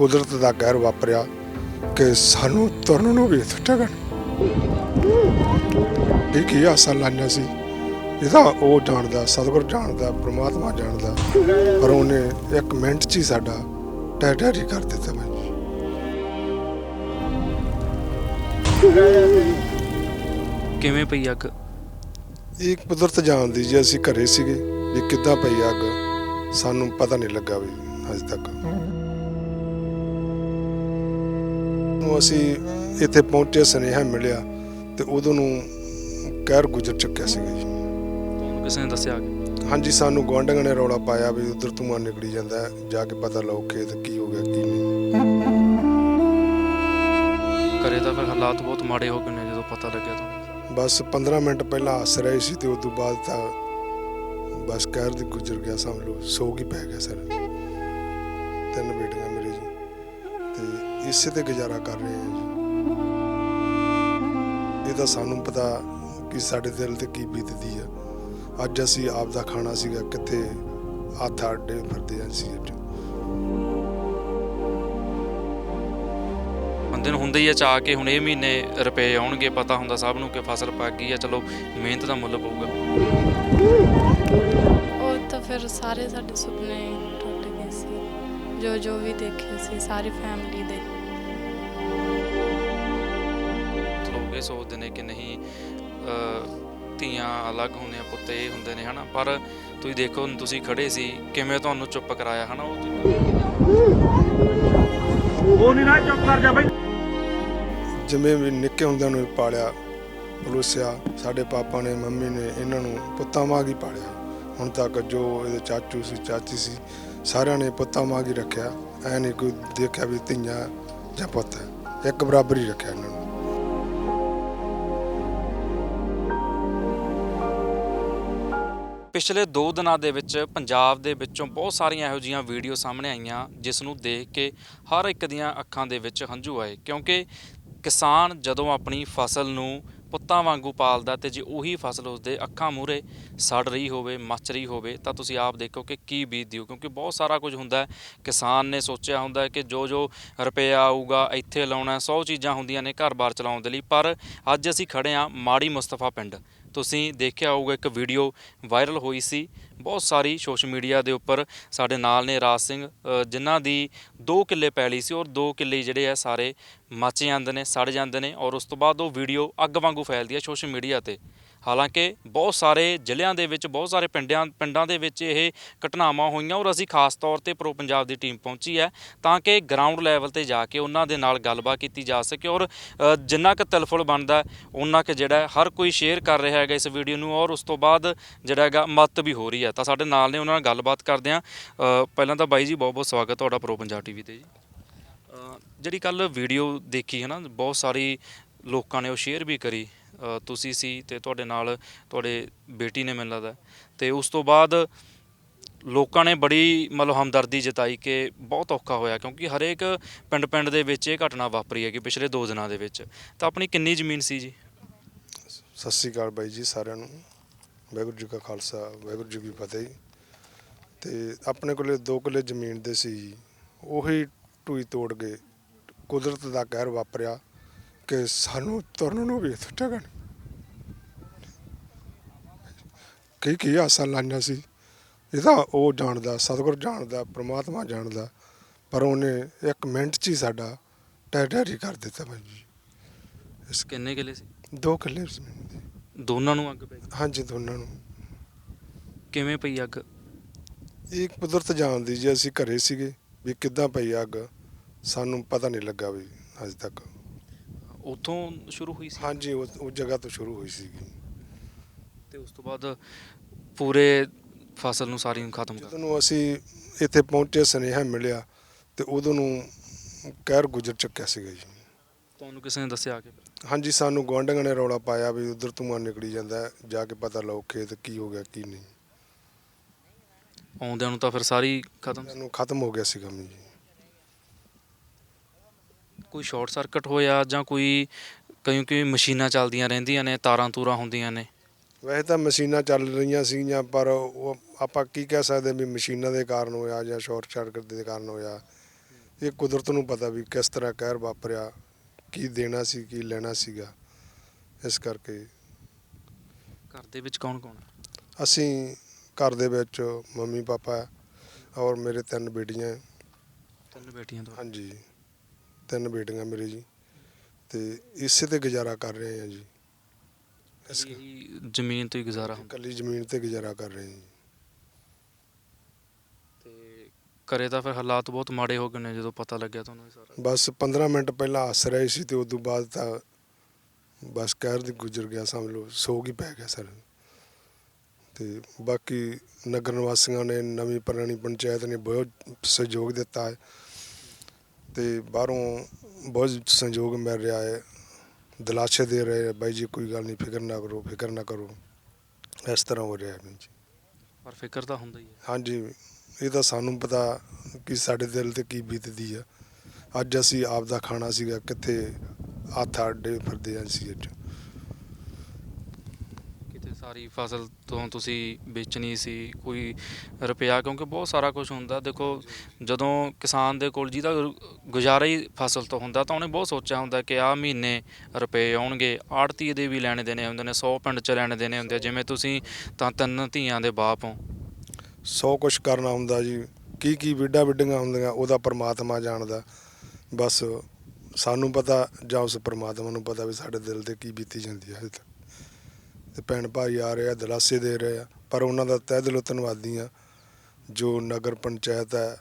ਕੁਦਰਤ ਦਾ ਕਹਿਰ ਵਾਪਰਿਆ ਕਿ ਸਾਨੂੰ ਤੁਰਨ ਨੂੰ ਵੀ ਟਕਣ ਇਹ ਕੀ ਆਸਾਂ ਲਾਈਆਂ ਸੀ? ਇਹਦਾ ਉਹ ਜਾਣਦਾ ਸਤਿਗੁਰ ਜਾਣਦਾ ਪ੍ਰਮਾਤਮਾ ਜਾਣਦਾ ਪਰ ਉਹਨੇ ਇੱਕ ਮਿੰਟ 'ਚ ਹੀ ਸਾਡਾ ਟੈਟਰੀ ਕਰ ਦਿੱਤਾ ਮੈਂ ਕਿਵੇਂ ਪਈ ਅੱਗ? ਇਹ ਕੁਦਰਤ ਜਾਣਦੀ ਜੀ ਅਸੀਂ ਘਰੇ ਸੀਗੇ ਵੀ ਕਿੱਦਾਂ ਪਈ ਅੱਗ ਸਾਨੂੰ ਪਤਾ ਨਹੀਂ ਲੱਗਾ ਵੀ ਅਜੇ ਤੱਕ। ਨੂੰ ਅਸੀਂ ਇੱਥੇ ਪਹੁੰਚੇ ਸੁਨੇਹਾ ਮਿਲਿਆ ਤੇ ਉਦੋਂ ਨੂੰ ਕਹਿਰ ਗੁਜ਼ਰ ਚੁੱਕਿਆ ਸੀਗਾ ਜੀ। ਤੁਹਾਨੂੰ ਕਿਸੇ ਨੇ ਦੱਸਿਆ ਕਿ ਹਾਂਜੀ ਸਾਨੂੰ ਗੁਆਂਢੀਆਂ ਨੇ ਰੌਲਾ ਪਾਇਆ ਵੀ ਉਧਰ ਧੂੰਆਂ ਨਿਕਲੀ ਜਾਂਦਾ ਹੈ, ਜਾ ਕੇ ਪਤਾ ਲਾਓ ਖੇਤ ਕੀ ਹੋ ਗਿਆ ਕੀ ਨਹੀਂ। ਘਰੇ ਤਾਂ ਫਿਰ ਹਾਲਾਤ ਬਹੁਤ ਮਾੜੇ ਹੋ ਗਏ ਨੇ ਜਦੋਂ ਪਤਾ ਲੱਗਿਆ ਤੁਹਾਨੂੰ। ਬਸ 15 ਮਿੰਟ ਪਹਿਲਾਂ ਹੱਸ ਰਹੇ ਸੀ ਤੇ ਉਸ ਤੋਂ ਬਾਅਦ ਤਾਂ ਬਸ ਕਹਿਰ ਦੀ ਗੁਜ਼ਰ ਗਿਆ ਸਮਝ ਲਓ ਸੋਗ ਹੀ ਪੈ ਗਿਆ ਸਰ। ਤਿੰਨ ਬੇਟੀਆਂ ਮੇਰੇ ਇਸੇ ਤੇ ਗੁਜ਼ਾਰਾ ਕਰ ਰਹੇ ਹਾਂ ਜੀ। ਇਹ ਤਾਂ ਸਾਨੂੰ ਪਤਾ ਕਿ ਸਾਡੇ ਦਿਲ ਤੇ ਕੀ ਬੀਤਦੀ ਆ। ਅੱਜ ਅਸੀਂ ਆਪ ਦਾ ਖਾਣਾ ਸੀਗਾ ਕਿੱਥੇ ਹੱਥ ਆਡੇ ਫਿਰਦੇ ਆਂ ਸੀ ਅੱਜ। ਬੰਦੇ ਨੂੰ ਹੁੰਦਾ ਹੀ ਆ ਚਾਹ ਕੇ ਹੁਣ ਇਹ ਮਹੀਨੇ ਰੁਪਏ ਆਉਣਗੇ ਪਤਾ ਹੁੰਦਾ ਸਭ ਨੂੰ ਕਿ ਫਸਲ ਪੱਕ ਗਈ ਆ ਚਲੋ ਮਿਹਨਤ ਦਾ ਮੁੱਲ ਪਊਗਾ। ਉਹ ਤਾਂ ਫਿਰ ਸਾਰੇ ਸਾਡੇ ਸੁਪਨੇ ਟੁੱਟ ਗਏ ਸੀ। ਜੋ ਜੋ ਵੀ ਦੇਖੇ ਸੀ ਸਾਰੀ ਫੈਮਿਲੀ ਦੇ। ਇਹ ਸੋਚਦੇ ਨੇ ਕਿ ਨਹੀਂ ਅਹ, ਧੀਆਂ ਅਲੱਗ ਹੁੰਦੀਆਂ ਪੁੱਤ ਇਹ ਹੁੰਦੇ ਨੇ ਹਨਾ। ਪਰ ਤੁਸੀਂ ਦੇਖੋ ਤੁਸੀਂ ਖੜੇ ਸੀ ਕਿਵੇਂ ਤੁਹਾਨੂੰ ਚੁੱਪ ਕਰਾਇਆ ਹਨਾ? ਉਹ ਜਿਵੇਂ ਵੀ ਨਿੱਕੇ ਹੁੰਦਿਆਂ ਨੂੰ ਪਾਲਿਆ ਪਲੋਸਿਆ ਸਾਡੇ ਪਾਪਾ ਨੇ ਮੰਮੀ ਨੇ ਇਹਨਾਂ ਨੂੰ ਪੁੱਤਾਂ ਵਾਂਗ ਹੀ ਪਾਲਿਆ। ਹੁਣ ਤੱਕ ਜੋ ਇਹਦੇ ਚਾਚੂ ਸੀ ਚਾਚੀ ਸੀ ਸਾਰਿਆਂ ਨੇ ਪੁੱਤਾਂ ਵਾਂਗ ਹੀ ਰੱਖਿਆ। ਐ ਨਹੀਂ ਕੋਈ ਦੇਖਿਆ ਵੀ ਧੀਆਂ ਜਾਂ ਪੁੱਤ ਹੈ। ਇੱਕ ਬਰਾਬਰ ਹੀ ਰੱਖਿਆ ਇਹਨਾਂ ਨੂੰ। ਪਿਛਲੇ 2 ਦਿਨਾਂ ਦੇ ਵਿੱਚ ਪੰਜਾਬ ਦੇ ਵਿੱਚੋਂ ਬਹੁਤ ਸਾਰੀਆਂ ਇਹੋ ਜਿਹੀਆਂ ਵੀਡੀਓ ਸਾਹਮਣੇ ਆਈਆਂ, ਜਿਸ ਨੂੰ ਦੇਖ ਕੇ ਹਰ ਇੱਕ ਦੀਆਂ ਅੱਖਾਂ ਦੇ ਵਿੱਚ ਹੰਝੂ ਆਏ। ਕਿਉਂਕਿ ਕਿਸਾਨ ਜਦੋਂ ਆਪਣੀ ਫਸਲ ਨੂੰ ਪੁੱਤਾਂ ਵਾਂਗੂ ਪਾਲਦਾ ਤੇ ਜੇ ਉਹੀ ਫਸਲ ਉਸਦੇ ਅੱਖਾਂ ਮੂਹਰੇ ਸੜ ਰਹੀ ਹੋਵੇ, ਮੱਚ ਰਹੀ ਹੋਵੇ, ਤਾਂ ਤੁਸੀਂ ਆਪ ਦੇਖੋ ਕਿ ਕੀ ਬੀਤਦੀ ਹੋ ਕਿਉਂਕਿ ਬਹੁਤ ਸਾਰਾ ਕੁਝ ਹੁੰਦਾ ਕਿਸਾਨ ਨੇ ਸੋਚਿਆ ਹੁੰਦਾ ਕਿ ਜੋ ਜੋ ਰੁਪਇਆ ਆਊਗਾ, ਇੱਥੇ ਲਾਉਣਾ 100 ਚੀਜ਼ਾਂ ਹੁੰਦੀਆਂ ਨੇ ਘਰ-ਬਾਰ ਚਲਾਉਣ ਦੇ ਲਈ। ਪਰ ਅੱਜ ਅਸੀਂ ਖੜੇ ਹਾਂ ਮਾੜੀ ਮੁਸਤਫਾ ਪਿੰਡ। ਤੁਸੀਂ ਦੇਖਿਆ ਹੋਊਗਾ, ਇੱਕ ਵੀਡੀਓ ਵਾਇਰਲ ਹੋਈ ਸੀ। ਬਹੁਤ ਸਾਰੀ ਸੋਸ਼ਲ ਮੀਡੀਆ ਦੇ ਉੱਪਰ ਸਾਡੇ ਨਾਲ ਨੇ ਰਾਜ ਸਿੰਘ ਜਿਨ੍ਹਾਂ ਦੀ 2 ਕਿੱਲੇ ਪੈਲੀ ਸੀ ਔਰ 2 ਕਿੱਲੇ ਜਿਹੜੇ ਆ ਸਾਰੇ ਮੱਚ ਜਾਂਦੇ ਨੇ, ਸੜ ਜਾਂਦੇ ਨੇ ਔਰ ਉਸ ਤੋਂ ਬਾਅਦ ਉਹ ਵੀਡੀਓ ਅੱਗ ਵਾਂਗੂ ਫੈਲਦੀ ਹੈ ਸੋਸ਼ਲ ਮੀਡੀਆ ਤੇ। ਹਾਲਾਂਕਿ ਬਹੁਤ ਸਾਰੇ ਜ਼ਿਲ੍ਹਿਆਂ ਦੇ ਵਿੱਚ ਬਹੁਤ ਸਾਰੇ ਪਿੰਡਾਂ ਪਿੰਡਾਂ ਦੇ ਵਿੱਚ ਇਹ ਘਟਨਾਵਾਂ ਹੋਈਆਂ ਔਰ ਅਸੀਂ ਖਾਸ ਤੌਰ ਤੇ ਪ੍ਰੋ ਪੰਜਾਬ ਦੀ ਟੀਮ ਪਹੁੰਚੀ ਹੈ ਤਾਂ ਕਿ ਗਰਾਊਂਡ ਲੈਵਲ ਤੇ ਜਾ ਕੇ ਉਹਨਾਂ ਦੇ ਨਾਲ ਗੱਲਬਾਤ ਕੀਤੀ ਜਾ ਸਕੇ ਔਰ ਜਿੰਨਾ ਕੁ ਤਲਫੁਲ ਬਣਦਾ ਹੈ, ਉਹਨਾਂ ਕੁ ਜਿਹੜਾ ਹਰ ਕੋਈ ਸ਼ੇਅਰ ਕਰ ਰਿਹਾ ਹੈਗਾ ਇਸ ਵੀਡੀਓ ਨੂੰ ਔਰ ਉਸ ਤੋਂ ਬਾਅਦ ਜਿਹੜਾ ਹੈਗਾ ਮਤ ਵੀ ਹੋ ਰਹੀ ਹੈ। ਤਾਂ ਸਾਡੇ ਨਾਲ ਨੇ ਉਹਨਾਂ ਨਾਲ ਗੱਲਬਾਤ ਕਰਦੇ ਹਾਂ। ਪਹਿਲਾਂ ਤਾਂ ਬਾਈ ਜੀ ਬਹੁਤ ਬਹੁਤ ਸਵਾਗਤ ਤੁਹਾਡਾ ਪ੍ਰੋ ਪੰਜਾਬ ਟੀਵੀ ਤੇ ਜੀ। ਜਿਹੜੀ ਕੱਲ ਵੀਡੀਓ ਦੇਖੀ ਹੈ ਨਾ ਬਹੁਤ ਸਾਰੀ ਲੋਕਾਂ ਨੇ ਉਹ ਸ਼ੇਅਰ ਵੀ ਕਰੀ। ਤੁਸੀਂ ਸੀ ਤੇ ਤੁਹਾਡੇ ਨਾਲ ਤੁਹਾਡੇ ਬੇਟੀ ਨੇ ਮੈਨੂੰ ਲੱਗਦਾ। ਤੇ ਉਸ ਤੋਂ ਬਾਅਦ ਲੋਕਾਂ ਨੇ ਬੜੀ ਮਤਲਬ ਹਮਦਰਦੀ ਜਤਾਈ ਕਿ ਬਹੁਤ ਔਖਾ ਹੋਇਆ ਕਿਉਂਕਿ ਹਰੇਕ ਪਿੰਡ ਪਿੰਡ ਦੇ ਵਿੱਚ ਇਹ ਘਟਨਾ ਵਾਪਰੀ ਹੈਗੀ ਪਿਛਲੇ 2 ਦਿਨਾਂ ਦੇ ਵਿੱਚ। ਤਾਂ ਆਪਣੀ ਕਿੰਨੀ ਜ਼ਮੀਨ ਸੀ ਜੀ? ਸਤਿ ਸ੍ਰੀ ਅਕਾਲ ਬਾਈ ਜੀ ਸਾਰਿਆਂ ਨੂੰ। ਵਾਹਿਗੁਰੂ ਜੀ ਕਾ ਖਾਲਸਾ, ਵਾਹਿਗੁਰੂ ਜੀ ਕੀ ਫਤਿਹ ਤੇ ਆਪਣੇ ਕੋਲੇ 2 ਕਿੱਲੇ ਜ਼ਮੀਨ ਦੇ ਸੀ ਜੀ। ਉਹੀ ਟੂਈ ਤੋੜ ਗਏ ਕੁਦਰਤ ਦਾ ਕਹਿਰ ਵਾਪਰਿਆ। ਕਿ ਸਾਨੂੰ ਤੁਰਨ ਨੂੰ ਵੀ ਟਕਣ ਕੀ ਕੀ ਆਸਾਂ ਲਾਈਆਂ ਸੀ। ਇਹਦਾ ਉਹ ਜਾਣਦਾ ਸਤਿਗੁਰ ਜਾਣਦਾ ਪ੍ਰਮਾਤਮਾ ਜਾਣਦਾ ਪਰ ਉਹਨੇ ਇੱਕ ਮਿੰਟ 'ਚ ਹੀ ਸਾਡਾ ਟੈਟਰੀ ਕਰ ਦਿੱਤਾ ਬਾਈ ਜੀ। ਇਸ ਕਿੰਨੇ ਕਿੱਲੇ ਸੀ? ਦੋ ਕਿੱਲੇ ਜ਼ਮੀਨ ਦੇ ਦੋਨਾਂ ਨੂੰ ਅੱਗ ਪੈ ਗਈ? ਹਾਂਜੀ ਦੋਨਾਂ ਨੂੰ। ਕਿਵੇਂ ਪਈ ਅੱਗ? ਇਹ ਕੁਦਰਤ ਜਾਣਦੀ ਜੀ ਅਸੀਂ ਘਰੇ ਸੀਗੇ ਵੀ ਕਿੱਦਾਂ ਪਈ ਅੱਗ ਸਾਨੂੰ ਪਤਾ ਨਹੀਂ ਲੱਗਾ ਵੀ ਅਜੇ ਤੱਕ। ਉੱਥੋਂ ਸ਼ੁਰੂ ਹੋਈ ਸੀ? ਹਾਂਜੀ ਉਸ ਉਸ ਜਗ੍ਹਾ ਤੋਂ ਸ਼ੁਰੂ ਹੋਈ ਸੀਗੀ। ਤੇ ਉਸ ਤੋਂ ਬਾਅਦ ਪੂਰੇ ਫਸਲ ਨੂੰ ਸਾਰੀ ਨੂੰ ਖਤਮ ਕਰ ਜਦੋਂ ਨੂੰ ਅਸੀਂ ਇੱਥੇ ਪਹੁੰਚੇ ਸੁਨੇਹਾ ਮਿਲਿਆ ਤੇ ਉਦੋਂ ਨੂੰ ਕਹਿਰ ਗੁਜ਼ਰ ਚੁੱਕਿਆ ਸੀਗਾ ਜੀ। ਤੁਹਾਨੂੰ ਕਿਸੇ ਨੇ ਦੱਸਿਆ ਕਿ ਹਾਂਜੀ ਸਾਨੂੰ ਗੁਆਂਢੀਆਂ ਨੇ ਰੌਲਾ ਪਾਇਆ ਵੀ ਉਧਰ ਧੂੰਆਂ ਨਿਕਲੀ ਜਾਂਦਾ ਹੈ, ਜਾ ਕੇ ਪਤਾ ਲਾਓ ਖੇਤ ਕੀ ਹੋ ਗਿਆ ਕੀ ਨਹੀਂ। ਆਉਂਦਿਆਂ ਨੂੰ ਤਾਂ ਫਿਰ ਸਾਰੀ ਖਤਮ ਸਾਨੂੰ ਖਤਮ ਹੋ ਗਿਆ ਸੀ ਕੰਮ ਜੀ। ਕੋਈ ਸ਼ਾਰਟ ਸਰਕਟ ਹੋਇਆ ਜਾਂ ਕੋਈ ਕਿਉਂਕਿ ਮਸ਼ੀਨਾਂ ਚੱਲਦੀਆਂ ਰਹਿੰਦੀਆਂ ਨੇ ਤਾਰਾਂ ਤੂਰਾਂ ਹੁੰਦੀਆਂ ਨੇ? ਵੈਸੇ ਤਾਂ ਮਸ਼ੀਨਾਂ ਚੱਲ ਰਹੀਆਂ ਸੀਗੀਆਂ ਪਰ ਉਹ ਆਪਾਂ ਕੀ ਕਹਿ ਸਕਦੇ ਵੀ ਮਸ਼ੀਨਾਂ ਦੇ ਕਾਰਨ ਹੋਇਆ ਜਾਂ ਸ਼ਾਰਟ ਸਰਕਟ ਦੇ ਕਾਰਨ ਹੋਇਆ? ਇਹ ਕੁਦਰਤ ਨੂੰ ਪਤਾ ਵੀ ਕਿਸ ਤਰ੍ਹਾਂ ਕਹਿਰ ਵਾਪਰਿਆ ਕੀ ਦੇਣਾ ਸੀ ਕੀ ਲੈਣਾ ਸੀਗਾ ਇਸ ਕਰਕੇ। ਘਰ ਦੇ ਵਿੱਚ ਕੌਣ ਕੌਣ ਅਸੀਂ ਘਰ ਦੇ ਵਿੱਚ ਮੰਮੀ ਪਾਪਾ ਔਰ ਮੇਰੇ ਤਿੰਨ ਬੇਟੀਆਂ। ਤਿੰਨ ਬੇਟੀਆਂ ਤੋਂ ਹਾਂਜੀ। ਤਿੰਨ ਬੇਟੀਆਂ ਮੇਰੇ ਜੀ ਤੇ ਇਸੇ ਤੇ ਗੁਜ਼ਾਰਾ ਕਰ ਰਹੇ ਹਾਂ ਜੀ। ਇਸ ਇਹੀ ਜ਼ਮੀਨ ਤੋਂ ਹੀ ਗੁਜ਼ਾਰਾ ਹੁੰਦਾ। ਕੱਲੀ ਜ਼ਮੀਨ ਤੇ ਗੁਜ਼ਾਰਾ ਕਰ ਰਹੇ ਜੀ। ਤੇ ਘਰੇ ਤਾਂ ਫਿਰ ਹਾਲਾਤ ਬਹੁਤ ਮਾੜੇ ਹੋ ਗਏ ਨੇ ਜਦੋਂ ਪਤਾ ਲੱਗਿਆ ਤੁਹਾਨੂੰ ਇਹ ਸਾਰਾ ਬਸ 15 ਮਿੰਟ ਪਹਿਲਾਂ ਹੱਸ ਰਹੇ ਸੀ ਤੇ ਉਦੋਂ ਬਾਅਦ ਤਾਂ ਬਸ ਕਹਿਰ ਦੀ ਗੁਜ਼ਰ ਗਿਆ ਸਮਝ ਲਓ ਸੋਗ ਹੀ ਪੈ ਗਿਆ ਸਰ ਤੇ ਬਾਕੀ ਨਗਰ ਨਿਵਾਸੀਆਂ ਨੇ ਨਵੀਂ ਪੁਰਾਣੀ ਪੰਚਾਇਤ ਨੇ ਬਹੁਤ ਸਹਿਯੋਗ ਦਿੱਤਾ ਹੈ। ਤੇ ਬਾਹਰੋਂ ਬਹੁਤ ਸਹਿਯੋਗ ਮਿਲ ਰਿਹਾ ਹੈ। ਦਿਲਾਸੇ ਦੇ ਰਹੇ ਹੈ, ਬਾਈ ਜੀ ਕੋਈ ਗੱਲ ਨਹੀਂ ਫਿਕਰ ਨਾ ਕਰੋ ਫਿਕਰ ਨਾ ਕਰੋ। ਇਸ ਤਰ੍ਹਾਂ ਹੋ ਰਿਹਾ ਹੈ ਜੀ। ਪਰ ਫਿਕਰ ਤਾਂ ਹੁੰਦਾ ਹੀ ਹੈ। ਹਾਂਜੀ ਇਹ ਤਾਂ ਸਾਨੂੰ ਪਤਾ ਕਿ ਸਾਡੇ ਦਿਲ ਤੇ ਕੀ ਬੀਤਦੀ ਆ। ਅੱਜ ਅਸੀਂ ਆਪ ਦਾ ਖਾਣਾ ਸੀਗਾ ਕਿੱਥੇ ਹੱਥ ਅੱਡੇ ਫਿਰਦੇ ਆਂ ਸੀ ਅੱਜ। ਸਾਰੀ ਫਸਲ ਤੋਂ ਤੁਸੀਂ ਵੇਚਣੀ ਸੀ, ਕੋਈ ਰੁਪਿਆ ਕਿਉਂਕਿ ਬਹੁਤ ਸਾਰਾ ਕੁਝ ਹੁੰਦਾ। ਦੇਖੋ, ਜਦੋਂ ਕਿਸਾਨ ਦੇ ਕੋਲ ਜਿਹਦਾ ਗੁ- ਗੁਜ਼ਾਰਾ ਹੀ ਫਸਲ ਤੋਂ ਹੁੰਦਾ, ਤਾਂ ਉਹਨੇ ਬਹੁਤ ਸੋਚਿਆ ਹੁੰਦਾ ਕਿ ਆਹ ਮਹੀਨੇ ਰੁਪਏ ਆਉਣਗੇ। ਆੜਤੀ ਦੇ ਵੀ ਲੈਣੇ ਦੇਣੇ ਹੁੰਦੇ ਨੇ 100 ਪਿੰਡ ਚ ਲੈਣੇ ਦੇਣੇ ਹੁੰਦੇ ਆ। ਜਿਵੇਂ ਤੁਸੀਂ ਤਾਂ ਤਿੰਨ ਧੀਆਂ ਦੇ ਬਾਪ ਹੋ। ਸੌ ਕੁਛ ਕਰਨਾ ਹੁੰਦਾ ਜੀ, ਕੀ ਕੀ ਵਿੱਡਾ ਵਿੱਡੀਆਂ ਹੁੰਦੀਆਂ, ਉਹਦਾ ਪਰਮਾਤਮਾ ਜਾਣਦਾ। ਬਸ ਸਾਨੂੰ ਪਤਾ ਜਾਂ ਉਸ ਪਰਮਾਤਮਾ ਨੂੰ ਪਤਾ ਵੀ ਸਾਡੇ ਦਿਲ ਤੇ ਕੀ ਬੀਤੀ ਜਾਂਦੀ ਹੈ ਤੇ ਭੈਣ ਭਾਈ ਆ ਰਹੇ ਆ ਦਿਲਾਸੇ ਦੇ ਰਹੇ ਆ ਪਰ ਉਹਨਾਂ ਦਾ ਤਹਿ ਦਿਲੋਂ ਧੰਨਵਾਦੀ ਆ ਜੋ ਨਗਰ ਪੰਚਾਇਤ ਹੈ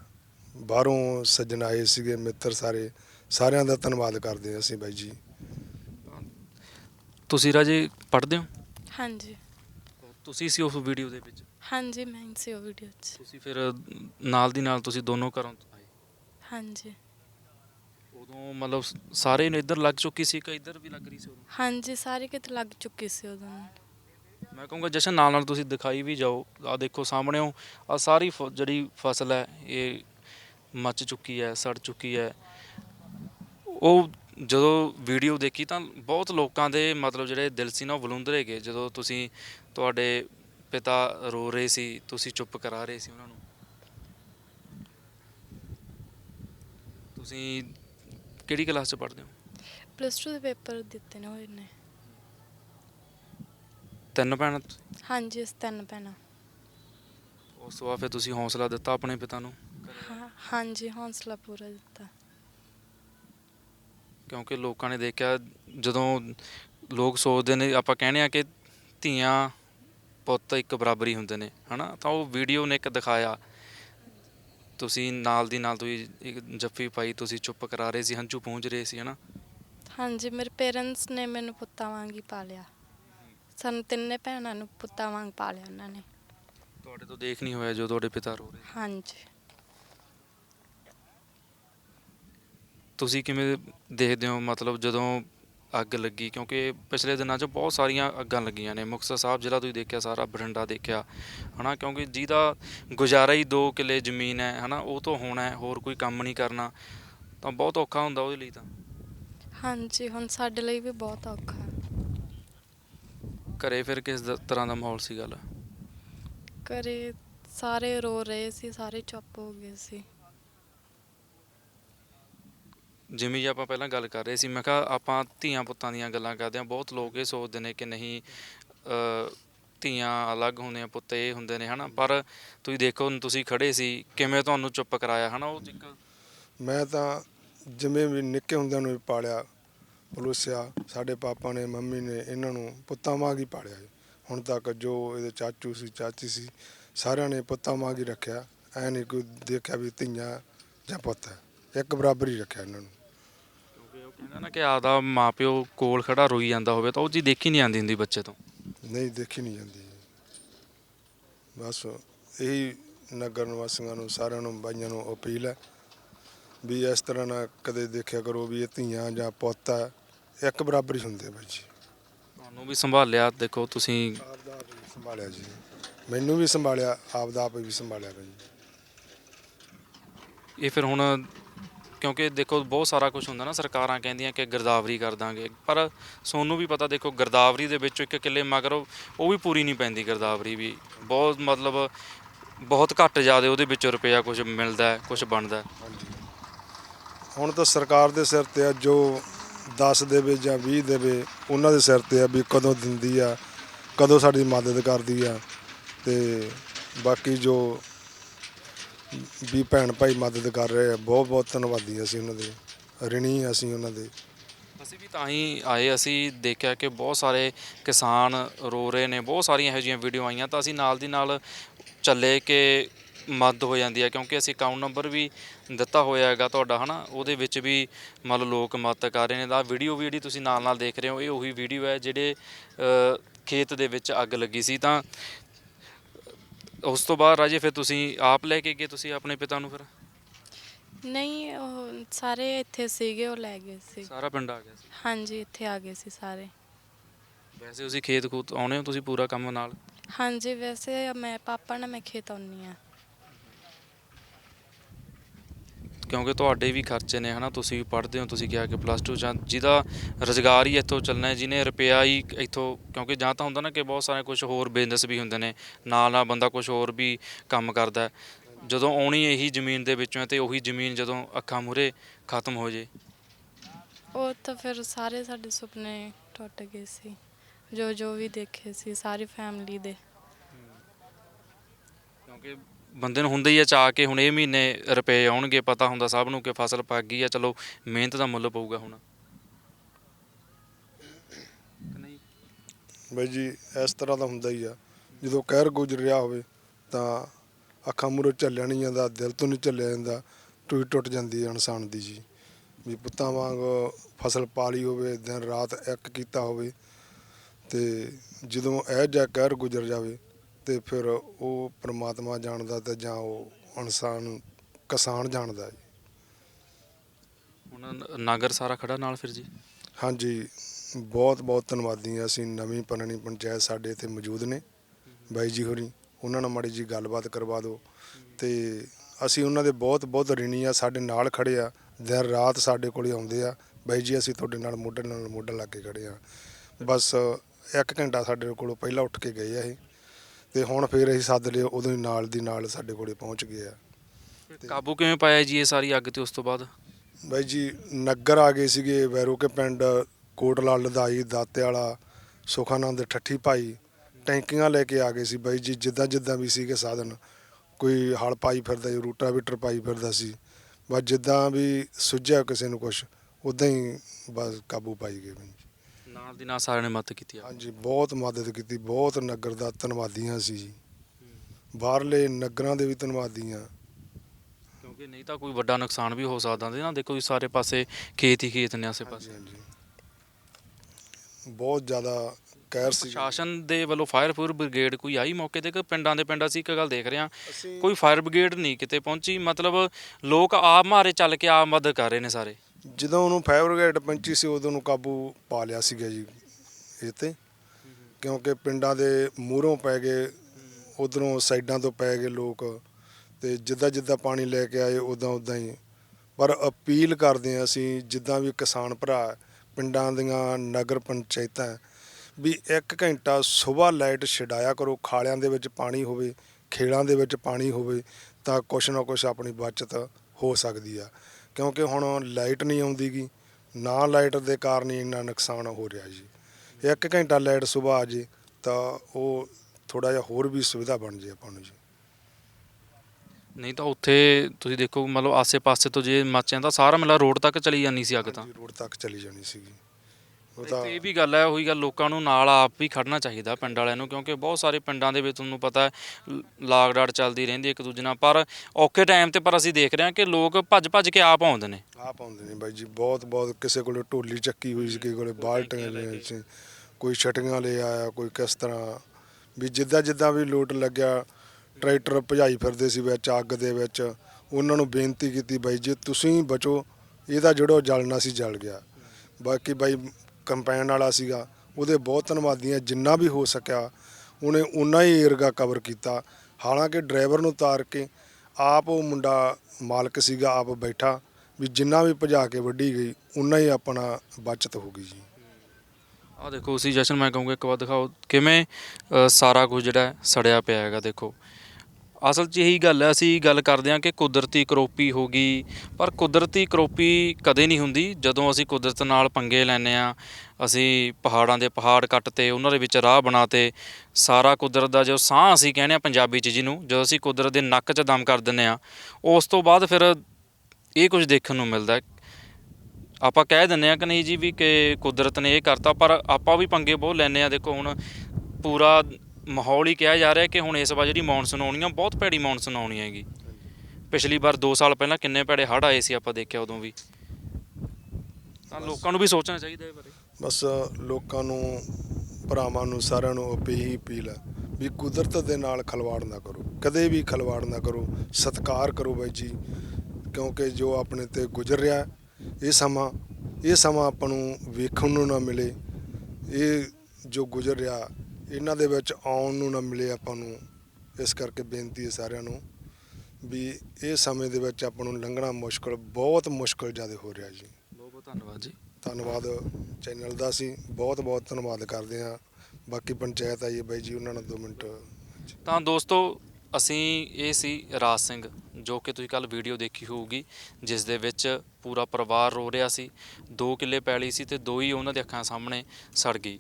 ਬਾਹਰੋਂ ਸੱਜਣ ਆਏ ਸੀਗੇ ਮਿੱਤਰ ਸਾਰੇ ਸਾਰਿਆਂ ਦਾ ਧੰਨਵਾਦ ਕਰਦੇ ਹਾਂ ਅਸੀਂ ਬਾਈ ਜੀ। ਤੁਸੀਂ ਰਾਜੇ ਪੜ੍ਹਦੇ ਹੋ? ਹਾਂਜੀ। ਤੁਸੀਂ ਸੀ ਉਸ ਵੀਡੀਓ ਦੇ ਵਿੱਚ? ਹਾਂਜੀ ਮੈਂ ਸੀ ਉਹ ਵੀਡੀਓ 'ਚ। ਤੁਸੀਂ ਫਿਰ ਨਾਲ ਦੀ ਨਾਲ ਤੁਸੀਂ ਦੋਨੋਂ ਘਰੋਂ ਆਏ? ਹਾਂਜੀ। ਉਦੋਂ ਮਤਲਬ ਸਾਰੇ ਨੂੰ ਇੱਧਰ ਲੱਗ ਚੁੱਕੀ ਸੀ ਕਿ ਇੱਧਰ ਵੀ ਲੱਗ ਰਹੀ ਸੀ ਉਦੋਂ? ਹਾਂਜੀ ਸਾਰੇ ਕਿਤੇ ਲੱਗ ਚੁੱਕੀ ਸੀ ਉਦੋਂ। ਮੈਂ ਕਹੂੰਗਾ ਜਸ਼ਨ ਨਾਲ ਨਾਲ ਤੁਸੀਂ ਦਿਖਾਈ ਵੀ ਜਾਓ। ਆ ਦੇਖੋ ਸਾਹਮਣੇ ਆ ਸਾਰੀ ਫ- ਜਿਹੜੀ ਫਸਲ ਹੈ ਇਹ ਮੱਚ ਚੁੱਕੀ ਹੈ ਸੜ ਚੁੱਕੀ ਹੈ। ਉਹ ਜਦੋਂ ਵੀਡੀਓ ਦੇਖੀ ਤਾਂ ਬਹੁਤ ਲੋਕਾਂ ਦੇ ਮਤਲਬ ਜਿਹੜੇ ਦਿਲ ਸੀ ਨਾ ਉਹ ਵਲੁੰਦਰੇ ਗਏ। ਜਦੋਂ ਤੁਸੀਂ ਤੁਹਾਡੇ ਪਿਤਾ ਰੋ ਰਹੇ ਸੀ ਤੁਸੀਂ ਚੁੱਪ ਕਰਾ ਰਹੇ ਸੀ ਉਹਨਾਂ ਨੂੰ। ਤੁਸੀਂ ਕਿਹੜੀ ਕਲਾਸ 'ਚ ਪੜ੍ਹਦੇ ਹੋ? ਪਲੱਸ 2 ਦੇ ਪੇਪਰ ਦਿੱਤੇ ਨੇ ਹੋਏ ਨੇ। ਤਿੰਨ ਭੈਣ ਹਾਂਜੀ ਅਸੀਂ ਤਿੰਨ ਭੈਣਾਂ। ਉਸ ਤੋਂ ਬਾਅਦ ਫਿਰ ਤੁਸੀਂ ਹੌਸਲਾ ਦਿੱਤਾ ਆਪਣੇ ਪਿਤਾ ਨੂੰ? ਹਾਂ- ਹਾਂਜੀ ਹੌਸਲਾ ਪੂਰਾ ਦਿੱਤਾ। ਕਿਉਂਕਿ ਲੋਕਾਂ ਨੇ ਦੇਖਿਆ ਜਦੋਂ ਲੋਕ ਸੋਚਦੇ ਨੇ ਆਪਾਂ ਕਹਿੰਦੇ ਆ ਕਿ ਧੀਆਂ ਪੁੱਤ ਇੱਕ ਬਰਾਬਰ ਹੀ ਹੁੰਦੇ ਨੇ ਹਨਾ? ਤਾਂ ਉਹ ਵੀਡੀਓ ਨੇ ਇੱਕ ਦਿਖਾਇਆ। ਤੁਸੀਂ ਨਾਲ ਦੀ ਨਾਲ ਤੁਸੀਂ ਇੱਕ ਜੱਫੀ ਪਾਈ ਤੁਸੀਂ ਚੁੱਪ ਕਰਾ ਰਹੇ ਸੀ ਹੰਝੂ ਪੂੰਝ ਰਹੇ ਸੀ ਹਨਾ? ਹਾਂਜੀ ਮੇਰੇ ਪੇਰੈਂਟਸ ਨੇ ਮੈਨੂੰ ਪੁੱਤਾਂ ਵਾਂਗ ਹੀ ਪਾਲਿਆ ਸਾਨੂੰ ਤਿੰਨੇ ਭੈਣਾਂ ਨੂੰ ਪੁੱਤਾਂ ਵਾਂਗ ਪਾਲਿਆ ਉਹਨਾਂ ਨੇ। ਤੁਹਾਡੇ ਤੋਂ ਦੇਖ ਨਹੀਂ ਹੋਇਆ ਜੋ ਤੁਹਾਡੇ ਪਿਤਾ ਰੋ ਰਹੇ ਹਾਂਜੀ। ਤੁਸੀਂ ਕਿਵੇਂ ਦੇਖਦੇ ਹੋ ਮਤਲਬ ਜਦੋਂ ਅੱਗ ਲੱਗੀ ਕਿਉਂਕਿ ਪਿਛਲੇ ਦਿਨਾਂ 'ਚ ਬਹੁਤ ਸਾਰੀਆਂ ਅੱਗਾਂ ਲੱਗੀਆਂ ਨੇ। ਮੁਕਤਸਰ ਸਾਹਿਬ ਜ਼ਿਲ੍ਹਾ ਤੁਸੀਂ ਦੇਖਿਆ ਸਾਰਾ ਬਠਿੰਡਾ ਦੇਖਿਆ ਹਨਾ? ਕਿਉਂਕਿ ਜਿਹਦਾ ਗੁਜ਼ਾਰਾ ਹੀ 2 ਕਿੱਲੇ ਜ਼ਮੀਨ ਹੈ ਹਨਾ? ਉਹ ਤੋਂ ਹੋਣਾ ਹੈ ਹੋਰ ਕੋਈ ਕੰਮ ਨਹੀਂ ਕਰਨਾ। ਤਾਂ ਬਹੁਤ ਔਖਾ ਹੁੰਦਾ ਉਹਦੇ ਲਈ ਤਾਂ। ਹਾਂਜੀ ਹੁਣ ਸਾਡੇ ਲਈ ਵੀ ਬਹੁਤ ਔਖਾ। ਘਰੇ ਫਿਰ ਕਿਸ ਦ- ਤਰ੍ਹਾਂ ਦਾ ਮਾਹੌਲ ਸੀ ਗੱਲ? ਘਰੇ ਸਾਰੇ ਰੋ ਰਹੇ ਸੀ ਸਾਰੇ ਚੁੱਪ ਹੋ ਗਏ ਸੀ। ਜਿਵੇਂ ਜੀ ਆਪਾਂ ਪਹਿਲਾਂ ਗੱਲ ਕਰ ਰਹੇ ਸੀ ਮੈਂ ਕਿਹਾ ਆਪਾਂ ਧੀਆਂ ਪੁੱਤਾਂ ਦੀਆਂ ਗੱਲਾਂ ਕਰਦੇ ਹਾਂ ਬਹੁਤ ਲੋਕ ਇਹ ਸੋਚਦੇ ਨੇ ਕਿ ਨਹੀਂ ਅ, ਧੀਆਂ ਅਲੱਗ ਹੁੰਦੀਆਂ ਪੁੱਤ ਇਹ ਹੁੰਦੇ ਨੇ ਹਨਾ? ਪਰ ਤੁਸੀਂ ਦੇਖੋ ਹੁਣ ਤੁਸੀਂ ਖੜੇ ਸੀ ਕਿਵੇਂ ਤੁਹਾਨੂੰ ਚੁੱਪ ਕਰਾਇਆ ਹਨਾ? ਉਹ ਇੱਕ ਮੈਂ ਤਾਂ ਜਿਵੇਂ ਵੀ ਨਿੱਕੇ ਹੁੰਦਿਆਂ ਨੂੰ ਵੀ ਪਾਲਿਆ ਪਲੋਸਿਆ ਸਾਡੇ ਪਾਪਾ ਨੇ ਮੰਮੀ ਨੇ ਇਹਨਾਂ ਨੂੰ ਪੁੱਤਾਂ ਵਾਂਗ ਹੀ ਪਾਲਿਆ ਜੀ। ਹੁਣ ਤੱਕ ਜੋ ਇਹਦੇ ਚਾਚੂ ਸੀ ਚਾਚੀ ਸੀ ਸਾਰਿਆਂ ਨੇ ਪੁੱਤਾਂ ਵਾਂਗ ਹੀ ਰੱਖਿਆ। ਐ ਨਹੀਂ ਕੋਈ ਦੇਖਿਆ ਵੀ ਧੀਆਂ ਜਾਂ ਪੁੱਤ ਹੈ। ਇੱਕ ਬਰਾਬਰ ਹੀ ਰੱਖਿਆ ਇਹਨਾਂ ਨੂੰ। ਕਹਿੰਦਾ ਨਾ ਕਿ ਆਦਾ ਮਾਪਿਓ ਕੋਲ ਖੜਾ ਰੋਈ ਜਾਂਦਾ ਹੋਵੇ ਤਾਂ ਉਹ ਚੀਜ਼ ਦੇਖੀ ਨਹੀਂ ਆਉਂਦੀ ਹੁੰਦੀ ਬੱਚੇ ਤੋਂ। ਨਹੀਂ ਦੇਖੀ ਨਹੀਂ ਜਾਂਦੀ। ਬਸ ਇਹੀ ਨਗਰ ਨਿਵਾਸੀਆਂ ਨੂੰ ਸਾਰਿਆਂ ਨੂੰ ਬਾਈਆਂ ਨੂੰ ਅਪੀਲ ਹੈ ਵੀ ਇਸ ਤਰ੍ਹਾਂ ਨਾ ਕਦੇ ਦੇਖਿਆ ਕਰੋ ਵੀ ਇਹ ਧੀਆਂ ਜਾਂ ਪੁੱਤ ਇੱਕ ਬਰਾਬਰ ਹੀ ਹੁੰਦੇ ਬਾਈ ਜੀ। ਤੁਹਾਨੂੰ ਵੀ ਸੰਭਾਲਿਆ ਦੇਖੋ ਤੁਸੀਂ ਆਪ ਵੀ ਸੰਭਾਲਿਆ ਜੀ। ਮੈਨੂੰ ਵੀ ਸੰਭਾਲਿਆ ਆਪ ਦਾ ਆਪ ਵੀ ਸੰਭਾਲਿਆ ਬਾਈ ਇਹ ਫਿਰ ਹੁਣ ਕਿਉਂਕਿ ਦੇਖੋ ਬਹੁਤ ਸਾਰਾ ਕੁਝ ਹੁੰਦਾ ਨਾ, ਸਰਕਾਰਾਂ ਕਹਿੰਦੀਆਂ ਕਿ ਗਿਰਦਾਵਰੀ ਕਰ ਦਾਂਗੇ। ਪਰ ਸੋਨੂੰ ਵੀ ਪਤਾ, ਦੇਖੋ ਗਿਰਦਾਵਰੀ ਦੇ ਵਿੱਚੋਂ ਇੱਕ ਕਿੱਲੇ ਮਗਰ ਉਹ ਵੀ ਪੂਰੀ ਨਹੀਂ ਪੈਂਦੀ ਗਿਰਦਾਵਰੀ ਵੀ। ਬਹੁਤ ਮਤਲਬ ਬਹੁਤ ਘੱਟ ਜ਼ਿਆਦਾ ਉਹਦੇ ਵਿੱਚੋਂ ਰੁਪਇਆ ਕੁਝ ਮਿਲਦਾ ਹੈ ਕੁਝ ਬਣਦਾ। ਹਾਂਜੀ। ਹੁਣ ਤਾਂ ਸਰਕਾਰ ਦੇ ਸਿਰ ਤੇ ਆ, ਜੋ 10 ਦੇਵੇ ਜਾਂ 20 ਦੇਵੇ, ਉਹਨਾਂ ਦੇ ਸਿਰ ਤੇ ਆ ਵੀ ਕਦੋਂ ਦਿੰਦੀ ਆ, ਕਦੋਂ ਸਾਡੀ ਮਦਦ ਕਰਦੀ ਆ। ਤੇ ਬਾਕੀ ਜੋ ਵੀ ਭੈਣ ਭਾਈ ਮਦਦ ਕਰ ਰਹੇ ਆ। ਬਹੁਤ ਬਹੁਤ ਧੰਨਵਾਦੀ ਅਸੀਂ ਉਹਨਾਂ ਦੇ। ਰਿਣੀ ਅਸੀਂ ਉਹਨਾਂ ਦੇ। ਅਸੀਂ ਵੀ ਤਾਂ ਹੀ ਆਏ, ਅਸੀਂ ਦੇਖਿਆ ਕਿ ਬਹੁਤ ਸਾਰੇ ਕਿਸਾਨ ਰੋ ਰਹੇ ਨੇ, ਬਹੁਤ ਸਾਰੀਆਂ ਇਹੋ ਜਿਹੀਆਂ ਵੀਡੀਓ ਆਈਆਂ ਤਾਂ ਅਸੀਂ ਨਾਲ ਦੀ ਨਾਲ ਚੱਲੇ ਕਿ ਮਦਦ ਹੋ ਜਾਂਦੀ ਹੈ ਕਿਉਂਕਿ ਅਸੀਂ ਅਕਾਊਂਟ ਨੰਬਰ ਵੀ ਦਿੱਤਾ ਹੋਇਆ ਹੈਗਾ ਤੁਹਾਡਾ, ਹਨਾ? ਉਹਦੇ ਵਿੱਚ ਵੀ ਮੰਨ ਲਓ ਲੋਕ ਮਦਦ ਕਰ ਰਹੇ ਨੇ। ਤਾਂ ਵੀਡੀਓ ਵੀ ਜਿਹੜੀ ਤੁਸੀਂ ਨਾਲ ਨਾਲ ਦੇਖ ਰਹੇ ਹੋ, ਇਹ ਉਹੀ ਵੀਡੀਓ ਹੈ ਜਿਹੜੇ ਖੇਤ ਦੇ ਵਿੱਚ ਅੱਗ ਲੱਗੀ ਸੀ। ਤਾਂ ਉਸ ਤੋਂ ਬਾਅਦ ਰਾਜੇ ਫਿਰ ਤੁਸੀਂ ਆਪ ਲੈ ਕੇ ਗਏ ਤੁਸੀਂ ਆਪਣੇ ਪਿਤਾ ਨੂੰ ਫਿਰ? ਨਹੀਂ ਉਹ ਸਾਰੇ ਇੱਥੇ ਸੀਗੇ ਉਹ ਲੈ ਗਏ ਸੀ। ਸਾਰਾ ਪਿੰਡ ਆ ਗਿਆ ਸੀ? ਹਾਂਜੀ ਇੱਥੇ ਆ ਗਏ ਸੀ ਸਾਰੇ। ਵੈਸੇ ਤੁਸੀਂ ਖੇਤ ਖੂਤ ਆਉਣੇ ਹੋ ਤੁਸੀਂ ਪੂਰਾ ਕੰਮ ਨਾਲ? ਹਾਂਜੀ ਵੈਸੇ ਮੈਂ ਪਾਪਾ ਨਾਲ ਮੈਂ ਖੇਤ ਆਉਂਦੀ ਆ ਕਿਉਂਕਿ ਤੁਹਾਡੇ ਵੀ ਖਰਚੇ ਨੇ ਹਨਾ? ਤੁਸੀਂ ਵੀ ਪੜ੍ਹਦੇ ਹੋ ਤੁਸੀਂ ਕਿਹਾ ਕਿ ਪਲੱਸ 2 ਜਾਂ ਜਿਹਦਾ ਰੁਜ਼ਗਾਰ ਹੀ ਇੱਥੋਂ ਚੱਲਣਾ ਹੈ ਜਿਹਨੇ ਰੁਪਿਆ ਹੀ ਇੱਥੋਂ ਕਿਉਂਕਿ ਜਾਂ ਤਾਂ ਹੁੰਦਾ ਨਾ ਕਿ ਬਹੁਤ ਸਾਰੇ ਕੁਝ ਹੋਰ ਬਿਜ਼ਨਸ ਵੀ ਹੁੰਦੇ ਨੇ ਨਾਲ ਨਾਲ ਬੰਦਾ ਕੁਝ ਹੋਰ ਵੀ ਕੰਮ ਕਰਦਾ। ਜਦੋਂ ਆਉਣੀ ਇਹੀ ਜ਼ਮੀਨ ਦੇ ਵਿੱਚੋਂ ਹੈ ਤੇ ਉਹੀ ਜ਼ਮੀਨ ਜਦੋਂ ਅੱਖਾਂ ਮੂਹਰੇ ਖਤਮ ਹੋ ਜੇ। ਉਹ ਤਾਂ ਫਿਰ ਸਾਰੇ ਸਾਡੇ ਸੁਪਨੇ ਟੁੱਟ ਗਏ ਸੀ। ਜੋ ਜੋ ਵੀ ਦੇਖੇ ਸੀ ਸਾਰੀ ਫੈਮਿਲੀ ਦੇ। ਕਿਉਂਕਿ ਬੰਦੇ ਨੂੰ ਹੁੰਦਾ ਹੀ ਆ ਚਾਹ ਕੇ ਹੁਣ ਇਹ ਮਹੀਨੇ ਰੁਪਏ ਆਉਣਗੇ, ਪਤਾ ਹੁੰਦਾ ਸਭ ਨੂੰ ਕਿ ਫਸਲ ਪੱਕ ਗਈ ਆ, ਚਲੋ ਮਿਹਨਤ ਦਾ ਮੁੱਲ ਪਊਗਾ ਹੁਣ। ਬਾਈ ਜੀ, ਇਸ ਤਰ੍ਹਾਂ ਦਾ ਹੁੰਦਾ ਹੀ ਆ। ਜਦੋਂ ਕਹਿਰ ਗੁਜ਼ਰ ਰਿਹਾ ਹੋਵੇ ਤਾਂ ਅੱਖਾਂ ਮੂਹਰੋਂ ਝੱਲਿਆ ਨਹੀਂ ਜਾਂਦਾ, ਦਿਲ ਤੋਂ ਨਹੀਂ ਝੱਲਿਆ ਜਾਂਦਾ ਟੁੱਟ ਟੁੱਟ ਜਾਂਦੀ ਹੈ ਇਨਸਾਨ ਦੀ ਜੀ। ਵੀ ਪੁੱਤਾਂ ਵਾਂਗ ਫਸਲ ਪਾਲੀ ਹੋਵੇ, ਦਿਨ ਰਾਤ ਇੱਕ ਕੀਤਾ ਹੋਵੇ ਤੇ ਜਦੋਂ ਇਹ ਜਿਹਾ ਕਹਿਰ ਗੁਜ਼ਰ ਜਾਵੇ ਤੇ ਫਿਰ ਉਹ ਪ੍ਰਮਾਤਮਾ ਜਾਣਦਾ ਤੇ ਜਾਂ ਉਹ ਇਨਸਾਨ ਕਿਸਾਨ ਜਾਣਦਾ ਜੀ। ਹੁਣ ਨਗਰ ਸਾਰਾ ਖੜਾ ਨਾਲ ਫਿਰ ਜੀ? ਹਾਂਜੀ ਬਹੁਤ ਬਹੁਤ ਧੰਨਵਾਦੀ ਹਾਂ ਅਸੀਂ। ਨਵੀਂ ਪਨਣੀ ਪੰਚਾਇਤ ਸਾਡੇ ਇੱਥੇ ਮੌਜੂਦ ਨੇ। ਬਾਈ ਜੀ ਹੋਰੀ ਉਹਨਾਂ ਨਾਲ ਮਾੜੀ ਜੀ ਗੱਲਬਾਤ ਕਰਵਾ ਦਿਓ। ਤੇ ਅਸੀਂ ਉਹਨਾਂ ਦੇ ਬਹੁਤ ਬਹੁਤ ਰਿਣੀ ਆ ਸਾਡੇ ਨਾਲ ਖੜੇ ਆ। ਦਿਨ ਰਾਤ ਸਾਡੇ ਕੋਲੇ ਆਉਂਦੇ ਆ। ਬਾਈ ਜੀ ਅਸੀਂ ਤੁਹਾਡੇ ਨਾਲ ਮੋਢੇ ਨਾਲ ਮੋਢਾ ਲਾ ਕੇ ਖੜੇ ਆ। ਬਸ ਇੱਕ ਘੰਟਾ ਸਾਡੇ ਕੋਲੋਂ ਪਹਿਲਾਂ ਉੱਠ ਕੇ ਗਏ ਆ ਇਹ। ਤੇ ਹੁਣ ਫੇਰ ਅਸੀਂ ਸੱਦ ਲਿਓ ਉਦੋਂ ਹੀ ਨਾਲ ਦੀ ਨਾਲ ਸਾਡੇ ਕੋਲੇ ਪਹੁੰਚ ਗਏ ਆ। ਕਾਬੂ ਕਿਵੇਂ ਪਾਇਆ ਜੀ ਇਹ ਸਾਰੀ ਅੱਗ ਤੇ ਉਸ ਤੋਂ ਬਾਅਦ? ਬਾਈ ਜੀ ਨਗਰ ਆ ਗਏ ਸੀਗੇ ਵੈਰੋ ਕੇ ਪਿੰਡ ਕੋਟਲਾ ਲਦਾਈ ਦਾਤੇ ਵਾਲਾ ਸੁਖਾਨੰਦ ਠੱਠੀ ਭਾਈ ਟੈਂਕੀਆਂ ਲੈ ਕੇ ਆ ਗਏ ਸੀ ਬਾਈ ਜੀ ਜਿੱਦਾਂ ਜਿੱਦਾਂ ਵੀ ਸੀਗੇ ਸਾਧਨ। ਕੋਈ ਹਲ ਪਾਈ ਫਿਰਦਾ ਸੀ ਰੂਟਾਵੀਟਰ ਪਾਈ ਫਿਰਦਾ ਸੀ। ਬਸ ਜਿੱਦਾਂ ਵੀ ਸੁੱਝਿਆ ਕਿਸੇ ਨੂੰ ਕੁਝ ਉਦਾਂ ਹੀ ਬਸ ਕਾਬੂ ਪਾਈ ਗਏ ਬਾਈ ਜੀ। ਨਾਲ ਦੀ ਨਾਲ ਸਾਰਿਆਂ ਨੇ ਮਦਦ ਕੀਤੀ ਆ। ਹਾਂਜੀ ਬਹੁਤ ਮਦਦ ਕੀਤੀ ਬਹੁਤ ਨਗਰ ਦਾ ਧੰਨਵਾਦੀਆਂ ਸੀ ਜੀ। ਬਾਹਰਲੇ ਨਗਰਾਂ ਦੇ ਵੀ ਧੰਨਵਾਦੀਆਂ। ਕਿਉਂਕਿ ਨਹੀਂ ਤਾਂ ਕੋਈ ਵੱਡਾ ਨੁਕਸਾਨ ਵੀ ਹੋ ਸਕਦਾ ਸੀ ਨਾ ਦੇਖੋ ਜੀ ਸਾਰੇ ਪਾਸੇ ਖੇਤ ਹੀ ਖੇਤ ਨੇ ਆਸੇ ਪਾਸੇ। ਬਹੁਤ ਜ਼ਿਆਦਾ ਕਹਿਰ ਸੀ। ਪ੍ਰਸ਼ਾਸਨ ਦੇ ਵੱਲੋਂ ਫਾਇਰ ਫੂਰ ਬ੍ਰਿਗੇਡ ਕੋਈ ਆਈ ਮੌਕੇ ਤੇ? ਕਿ ਪਿੰਡਾਂ ਦੇ ਪਿੰਡ ਅਸੀਂ ਇੱਕ ਗੱਲ ਦੇਖ ਰਹੇ ਕੋਈ ਫਾਇਰ ਬ੍ਰਿਗੇਡ ਨਹੀਂ ਕਿਤੇ ਪਹੁੰਚੀ। ਮਤਲਬ ਲੋਕ ਆਪ ਮਾਰੇ ਚੱਲ ਕੇ ਆਪ ਮਦਦ ਕਰ ਰਹੇ ਨੇ ਸਾਰੇ। ਜਦੋਂ ਉਹਨੂੰ ਫਾਇਰ ਬ੍ਰਿਗੇਡ ਪਹੁੰਚੀ ਸੀ, ਉਦੋਂ ਨੂੰ ਕਾਬੂ ਪਾ ਲਿਆ ਸੀਗਾ ਜੀ, ਇਹ ਤੇ। ਕਿਉਂਕਿ ਪਿੰਡਾਂ ਦੇ ਮੂਹਰੋਂ ਪੈ ਗਏ, ਉਧਰੋਂ ਸਾਈਡਾਂ ਤੋਂ ਪੈ ਗਏ ਲੋਕ ਤੇ ਜਿੱਦਾਂ ਜਿੱਦਾਂ ਪਾਣੀ ਲੈ ਕੇ ਆਏ, ਉਦਾਂ ਉਦਾਂ ਹੀ। ਪਰ ਅਪੀਲ ਕਰਦੇ ਹਾਂ ਅਸੀਂ, ਜਿੱਦਾਂ ਵੀ ਕਿਸਾਨ ਭਰਾ, ਪਿੰਡਾਂ ਦੀਆਂ ਨਗਰ ਪੰਚਾਇਤਾਂ, ਵੀ 1 ਘੰਟਾ ਸਵੇਰ ਲਾਈਟ ਛਡਾਇਆ ਕਰੋ, ਖਾਲਿਆਂ ਦੇ ਵਿੱਚ ਪਾਣੀ ਹੋਵੇ ਖੇਲਾਂ ਦੇ ਵਿੱਚ ਪਾਣੀ ਹੋਵੇ, ਤਾਂ ਕੁਛ ਨਾ ਕੁਛ ਆਪਣੀ ਬਚਤ ਹੋ ਸਕਦੀ ਆ। ਕਿਉਂਕਿ ਹੁਣ ਲਾਈਟ ਨਹੀਂ ਆਉਂਦੀਗੀ ਨਾ ਲਾਈਟ ਦੇ ਕਾਰਨ ਹੀ ਇੰਨਾ ਨੁਕਸਾਨ ਹੋ ਰਿਹਾ ਜੀ। 1 ਘੰਟਾ ਲਾਈਟ ਸਵੇਰ ਆ ਜੇ ਤਾਂ ਉਹ ਥੋੜਾ ਜਿਹਾ ਹੋਰ ਵੀ ਸੁਵਿਧਾ ਬਣ ਜੇ ਆਪਾਂ ਨੂੰ ਜੀ। ਨਹੀਂ ਤਾਂ ਉੱਥੇ ਤੁਸੀਂ ਦੇਖੋ ਮਤਲਬ ਆਸੇ-ਪਾਸੇ ਤੋਂ ਜੇ ਮਾਚਿਆਂ ਦਾ ਸਾਰਾ ਮਤਲਬ ਰੋਡ ਤੱਕ ਚਲੀ ਜਾਂਦੀ ਸੀ ਅੱਗ ਤਾਂ। ਰੋਡ ਤੱਕ ਚਲੀ ਜਾਣੀ ਸੀਗੀ। ਤੇ ਇਹ ਵੀ ਗੱਲ ਹੈ ਉਹੀ ਗੱਲ ਲੋਕਾਂ ਨੂੰ ਨਾਲ ਆਪ ਵੀ ਖੜਨਾ ਚਾਹੀਦਾ ਪਿੰਡ ਵਾਲਿਆਂ ਨੂੰ ਕਿਉਂਕਿ ਬਹੁਤ ਸਾਰੇ ਪਿੰਡਾਂ ਦੇ ਵਿੱਚ ਤੁਹਾਨੂੰ ਪਤਾ ਹੈ ਲ- ਲਾਗ ਡਾਟ ਚੱਲਦੀ ਰਹਿੰਦੀ ਹੈ ਇੱਕ ਦੂਜੇ ਨਾਲ ਪਰ ਔਖੇ ਟਾਈਮ ਤੇ ਪਰ ਅਸੀਂ ਦੇਖ ਰਹੇ ਹਾਂ ਕਿ ਲੋਕ ਭੱਜ-ਭੱਜ ਕੇ ਆਪ ਆਉਂਦੇ ਨੇ। ਆਪ ਆਉਂਦੇ ਨੇ ਬਾਈ ਜੀ ਬਹੁਤ ਬਹੁਤ ਕਿਸੇ ਕੋਲੇ ਢੋਲੀ ਚੱਕੀ ਹੋਈ ਸੀ ਕਿਸੇ ਕੋਲੇ ਬਾਲਟੀਆਂ ਲੈ ਸੀ ਕੋਈ ਛਟੀਆਂ ਲੈ ਆਇਆ ਕੋਈ ਕਿਸ ਤਰ੍ਹਾਂ ਵੀ ਜਿੱਦਾਂ ਜਿੱਦਾਂ ਵੀ ਲੋਟ ਲੱਗਿਆ ਟਰੈਕਟਰ ਭਜਾਈ ਫਿਰਦੇ ਸੀ ਵਿੱਚ ਅੱਗ ਦੇ ਵਿੱਚ ਉਹਨਾਂ ਨੂੰ ਬੇਨਤੀ ਕੀਤੀ ਬਾਈ ਜੀ ਤੁਸੀਂ ਬਚੋ ਇਹਦਾ ਜਿਹੜੋ ਜਲਣਾ ਸੀ ਜਲ ਗਿਆ। ਬਾਕੀ ਬਾਈ ਕੰਪੈਨ ਵਾਲਾ ਸੀਗਾ ਉਹਦੇ ਬਹੁਤ ਧੰਨਵਾਦੀਆਂ ਜਿੰਨਾ ਵੀ ਹੋ ਸਕਿਆ ਉਹਨੇ ਉਨਾ ਹੀ ਏਰਗਾ ਕਵਰ ਕੀਤਾ। ਹਾਲਾਂਕਿ ਡਰਾਈਵਰ ਨੂੰ ਉਤਾਰ ਕੇ ਆਪ ਉਹ ਮੁੰਡਾ ਮਾਲਕ ਸੀਗਾ ਆਪ ਬੈਠਾ ਵੀ ਜਿੰਨਾ ਵੀ ਭਜਾ ਕੇ ਵੱਢੀ ਗਈ ਉਨਾ ਹੀ ਆਪਣਾ ਬਚਤ ਹੋ ਗਈ ਜੀ। ਆਹ ਦੇਖੋ ਉਸੇ ਜਸ਼ਨ ਮੈਂ ਕਹੂੰਗਾ ਇੱਕ ਵਾਰ ਦਿਖਾਓ ਕਿਵੇਂ ਅ, ਸਾਰਾ ਕੁਝ ਜਿਹੜਾ ਹੈ ਸੜਿਆ ਪਿਆ ਹੈਗਾ ਦੇਖੋ। ਅਸਲ 'ਚ ਇਹੀ ਗੱਲ ਹੈ, ਅਸੀਂ ਗੱਲ ਕਰਦੇ ਹਾਂ ਕਿ ਕੁਦਰਤੀ ਕਰੋਪੀ ਹੋ ਗਈ, ਪਰ ਕੁਦਰਤੀ ਕਰੋਪੀ ਕਦੇ ਨਹੀਂ ਹੁੰਦੀ। ਜਦੋਂ ਅਸੀਂ ਕੁਦਰਤ ਨਾਲ ਪੰਗੇ ਲੈਂਦੇ ਹਾਂ, ਅਸੀਂ ਪਹਾੜਾਂ ਦੇ ਪਹਾੜ ਕੱਟਤੇ ਉਹਨਾਂ ਦੇ ਵਿੱਚ ਰਾਹ ਬਣਾਤੇ ਸਾਰਾ ਕੁਦਰਤ ਦਾ ਜੋ ਸਾਹ ਅਸੀਂ ਕਹਿੰਦੇ ਆ ਪੰਜਾਬੀ 'ਚ ਜਿਹਨੂੰ, ਜਦੋਂ ਅਸੀਂ ਕੁਦਰਤ ਦੇ ਨੱਕ 'ਚ ਦਮ ਕਰ ਦਿੰਦੇ ਆ ਉਸ ਤੋਂ ਬਾਅਦ ਫਿਰ ਇਹ ਕੁਝ ਦੇਖਣ ਨੂੰ ਮਿਲਦਾ ਆਪਾਂ ਕਹਿ ਦਿੰਦੇ ਆ ਕਿ ਨਹੀਂ ਜੀ ਵੀ ਕਿ ਕੁਦਰਤ ਨੇ ਇਹ ਕਰਤਾ, ਪਰ ਆਪਾਂ ਵੀ ਪੰਗੇ ਬਹੁਤ ਲੈਂਦੇ ਆ ਦੇਖੋ ਹੁਣ ਪੂਰਾ ਮਾਹੌਲ ਹੀ ਕਿਹਾ ਜਾ ਰਿਹਾ ਕਿ ਹੁਣ ਇਸ ਵਾਰ ਜਿਹੜੀ ਮੌਨਸੂਨ ਆਉਣੀ ਆ, ਬਹੁਤ ਭੈੜੀ ਮੌਨਸੂਨ ਆਉਣੀ ਹੈਗੀ। ਪਿਛਲੀ ਵਾਰ 2 ਸਾਲ ਪਹਿਲਾਂ ਕਿੰਨੇ ਭੈੜੇ ਹੜ੍ਹ ਆਏ ਸੀ ਆਪਾਂ ਦੇਖਿਆ ਉਦੋਂ ਵੀ। ਤਾਂ ਲੋਕਾਂ ਨੂੰ ਵੀ ਸੋਚਣਾ ਚਾਹੀਦਾ ਇਹ ਬਾਰੇ। ਬਸ ਲੋਕਾਂ ਨੂੰ, ਭਰਾਵਾਂ ਨੂੰ, ਸਾਰਿਆਂ ਨੂੰ ਇਹੀ ਅਪੀਲ ਹੈ ਵੀ ਕੁਦਰਤ ਦੇ ਨਾਲ ਖਲਵਾੜ ਨਾ ਕਰੋ। ਕਦੇ ਵੀ ਖਲਵਾੜ ਨਾ ਕਰੋ, ਸਤਿਕਾਰ ਕਰੋ ਬਾਈ ਜੀ, ਕਿਉਂਕਿ ਜੋ ਆਪਣੇ ਤੇ ਗੁਜ਼ਰ ਰਿਹਾ, ਇਹ ਸਮਾਂ ਇਹ ਸਮਾਂ ਆਪਾਂ ਨੂੰ ਵੇਖਣ ਨੂੰ ਨਾ ਮਿਲੇ। ਇਹ ਜੋ ਗੁਜ਼ਰ ਰਿਹਾ ਇਹਨਾਂ ਦੇ ਵਿੱਚ ਆਉਣ ਨੂੰ ਨਾ ਮਿਲੇ ਆਪਾਂ ਨੂੰ ਇਸ ਕਰਕੇ ਬੇਨਤੀ ਹੈ ਸਾਰਿਆਂ ਨੂੰ ਵੀ ਇਹ ਸਮੇਂ ਦੇ ਵਿੱਚ ਆਪਾਂ ਨੂੰ ਲੰਘਣਾ ਮੁਸ਼ਕਲ ਬਹੁਤ ਮੁਸ਼ਕਲ ਜ਼ਿਆਦਾ ਹੋ ਰਿਹਾ ਜੀ। ਬਹੁਤ ਬਹੁਤ ਧੰਨਵਾਦ ਜੀ। ਧੰਨਵਾਦ ਚੈਨਲ ਦਾ ਅਸੀਂ ਬਹੁਤ ਬਹੁਤ ਧੰਨਵਾਦ ਕਰਦੇ ਹਾਂ। ਬਾਕੀ ਪੰਚਾਇਤ ਆਈ ਹੈ ਬਾਈ ਜੀ ਉਹਨਾਂ ਨਾਲ 2 ਮਿੰਟ। ਤਾਂ ਦੋਸਤੋ ਅਸੀਂ ਇਹ ਸੀ ਰਾਜ ਸਿੰਘ ਜੋ ਕਿ ਤੁਸੀਂ ਕੱਲ ਵੀਡੀਓ ਦੇਖੀ ਹੋਊਗੀ ਜਿਸ ਦੇ ਵਿੱਚ ਪੂਰਾ ਪਰਿਵਾਰ ਰੋ ਰਿਹਾ ਸੀ 2 ਕਿੱਲੇ ਪੈਲੀ ਸੀ ਤੇ ਦੋ ਹੀ ਉਹਨਾਂ ਦੇ ਅੱਖਾਂ ਸਾਹਮਣੇ ਸੜ ਗਈ।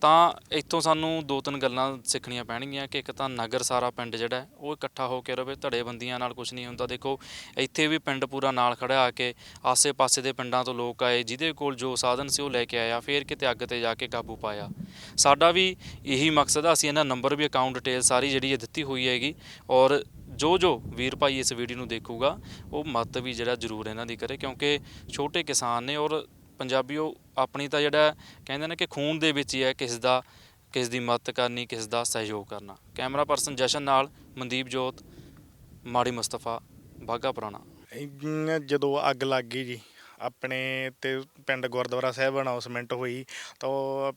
ਤਾਂ ਇੱਥੋਂ ਸਾਨੂੰ ਦੋ ਤਿੰਨ ਗੱਲਾਂ ਸਿੱਖਣੀਆਂ ਪੈਣਗੀਆਂ ਕਿ ਇੱਕ ਤਾਂ ਨਗਰ ਸਾਰਾ ਪਿੰਡ ਜਿਹੜਾ ਉਹ ਇਕੱਠਾ ਹੋ ਕੇ ਰਵੇ, ਧੜੇਬੰਦੀਆਂ ਨਾਲ ਕੁਝ ਨਹੀਂ ਹੁੰਦਾ। ਦੇਖੋ, ਇੱਥੇ ਵੀ ਪਿੰਡ ਪੂਰਾ ਨਾਲ ਖੜਿਆ ਆ ਕੇ ਆਸੇ-ਪਾਸੇ ਦੇ ਪਿੰਡਾਂ ਤੋਂ ਲੋਕ ਆਏ, ਜਿਹਦੇ ਕੋਲ ਜੋ ਸਾਧਨ ਸੀ ਉਹ ਲੈ ਕੇ ਆਇਆ, ਫਿਰ ਕਿਤੇ ਅੱਗ ਤੇ ਜਾ ਕੇ ਕਾਬੂ ਪਾਇਆ। ਸਾਡਾ ਵੀ ਇਹੀ ਮਕਸਦ ਆ, ਅਸੀਂ ਇਹਨਾਂ ਨੰਬਰ ਵੀ ਅਕਾਊਂਟ ਡਿਟੇਲ ਸਾਰੀ ਜਿਹੜੀ ਇਹ ਦਿੱਤੀ ਹੋਈ ਹੈਗੀ, ਔਰ ਜੋ ਜੋ ਵੀਰ ਭਾਈ ਇਸ ਵੀਡੀਓ ਨੂੰ ਦੇਖੂਗਾ, ਉਹ ਮਤ ਵੀ ਜਿਹੜਾ ਜ਼ਰੂਰ ਇਹਨਾਂ ਦੀ ਕਰੇ, ਕਿਉਂਕਿ ਛੋਟੇ ਕਿਸਾਨ ਨੇ ਔਰ ਪੰਜਾਬੀਓ ਆਪਣੀ ਤਾਂ ਜਿਹੜਾ ਕਹਿੰਦੇ ਨੇ ਕਿ ਖੂਨ ਦੇ ਵਿੱਚ ਹੀ ਹੈ ਕਿਸ ਦਾ, ਕਿਸ ਦੀ ਮਦਦ ਕਰਨੀ, ਕਿਸ ਦਾ ਸਹਿਯੋਗ ਕਰਨਾ। ਕੈਮਰਾ ਪਰਸਨ ਜਸ਼ਨ ਨਾਲ ਮਨਦੀਪ ਜੋਤ, ਮਾੜੀ ਮੁਸਤਫਾ ਬਾਗਾ ਪੁਰਾਣਾ। ਜਦੋਂ ਅੱਗ ਲੱਗ ਗਈ ਜੀ, ਆਪਣੇ ਤੇ ਪਿੰਡ ਗੁਰਦੁਆਰਾ ਸਾਹਿਬ ਅਨਾਉਂਸਮੈਂਟ ਹੋਈ, ਤਾਂ ਉਹ